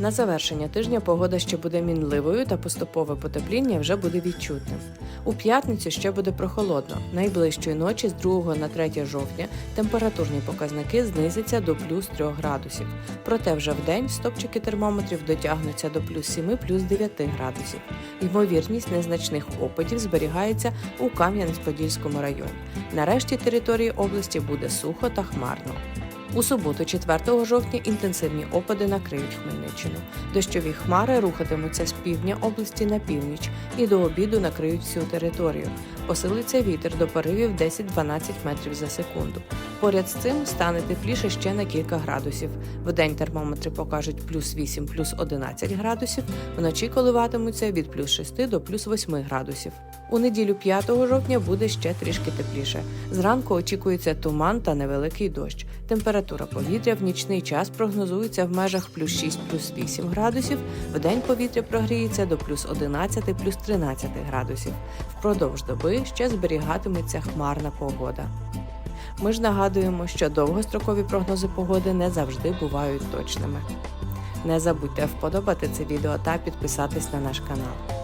На завершення тижня погода ще буде мінливою та поступове потепління вже буде відчутним. У п'ятницю ще буде прохолодно. Найближчої ночі з 2 на 3 жовтня температурні показники знизяться до плюс 3 градусів. Проте вже вдень стопчики термометрів дотягнуться до плюс 7 плюс 9 градусів. Ймовірність незначних опадів зберігається у Кам'янець-Подільському районі. На решті території області буде сухо та хмарно. У суботу, 4 жовтня, інтенсивні опади накриють Хмельниччину. Дощові хмари рухатимуться з півдня області на північ і до обіду накриють всю територію. Посилиться вітер до поривів 10-12 метрів за секунду. Поряд з цим стане тепліше ще на кілька градусів. Вдень термометри покажуть плюс 8, плюс 11 градусів, вночі коливатимуться від плюс 6 до плюс 8 градусів. У неділю 5 жовтня буде ще трішки тепліше. Зранку очікується туман та невеликий дощ. Температура повітря в нічний час прогнозується в межах плюс 6, плюс 8 градусів. Вдень повітря прогріється до плюс 11, плюс 13 градусів. Впродовж доби ще зберігатиметься хмарна погода. Ми ж нагадуємо, що довгострокові прогнози погоди не завжди бувають точними. Не забудьте вподобати це відео та підписатись на наш канал.